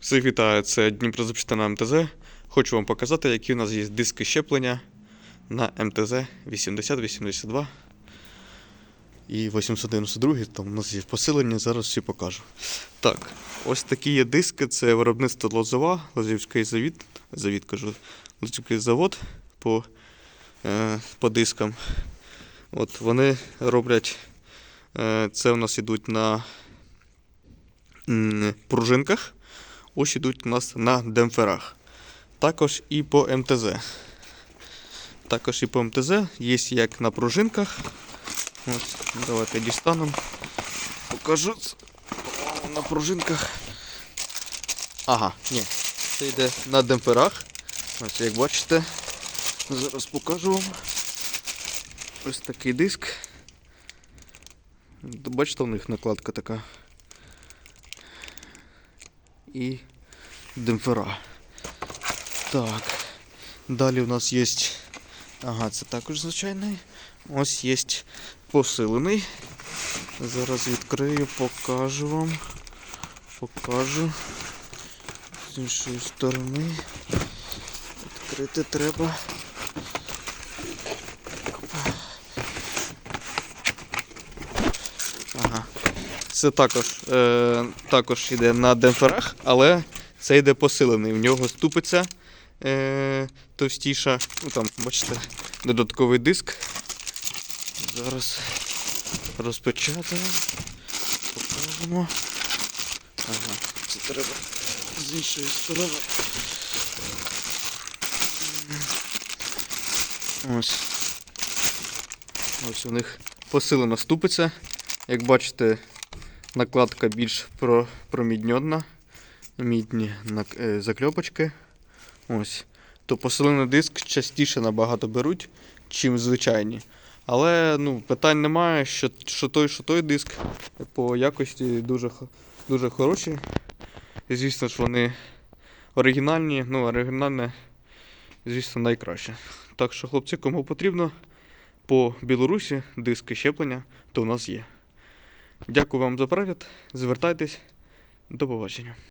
Всіх вітаю, це Дніпрозапчастина МТЗ. Хочу вам показати, які у нас є диски щеплення на МТЗ 8082 і 892. Там у нас є посилення, зараз всі покажу. Так, ось такі є диски. Це виробництво Лозова, Лозівський завід, завід кажу, Лозівський завод по, е, по дискам. От вони роблять. Е, це у нас ідуть на м, пружинках. Ось ідуть у нас на демпферах. Також і по МТЗ. Також і по МТЗ є як на пружинках. Ось, давайте дістанемо. Покажу на пружинках. Ага, ні. Це йде на демпферах. Ось як бачите. Зараз покажу вам. Ось такий диск. Бачите, у них накладка така. І демпфера. Так. Далі у нас є. Ага, це також звичайний. Ось є посилений. Зараз відкрию, покажу вам. Покажу. З іншої сторони. Відкрити треба. Ага. Це також, е, також йде на демпферах, але це йде посилений. В нього ступиця е, товстіша. Ну там, бачите, додатковий диск. Зараз розпечатаємо. Покажемо. Ага, це треба з іншої сторони. Ось. Ось у них посилена ступиця. Як бачите, накладка більш про, промідньодна. Мідні е, закльопочки. Ось. То посилений диск частіше набагато беруть, чим звичайні. Але ну, питань немає, що, що той, що той диск по якості дуже, дуже хороші. Звісно ж, вони оригінальні, ну, оригінальне, звісно, найкраще. Так що, хлопці, кому потрібно, по Білорусі диски щеплення, то у нас є. Дякую вам за перегляд. Звертайтесь. До побачення.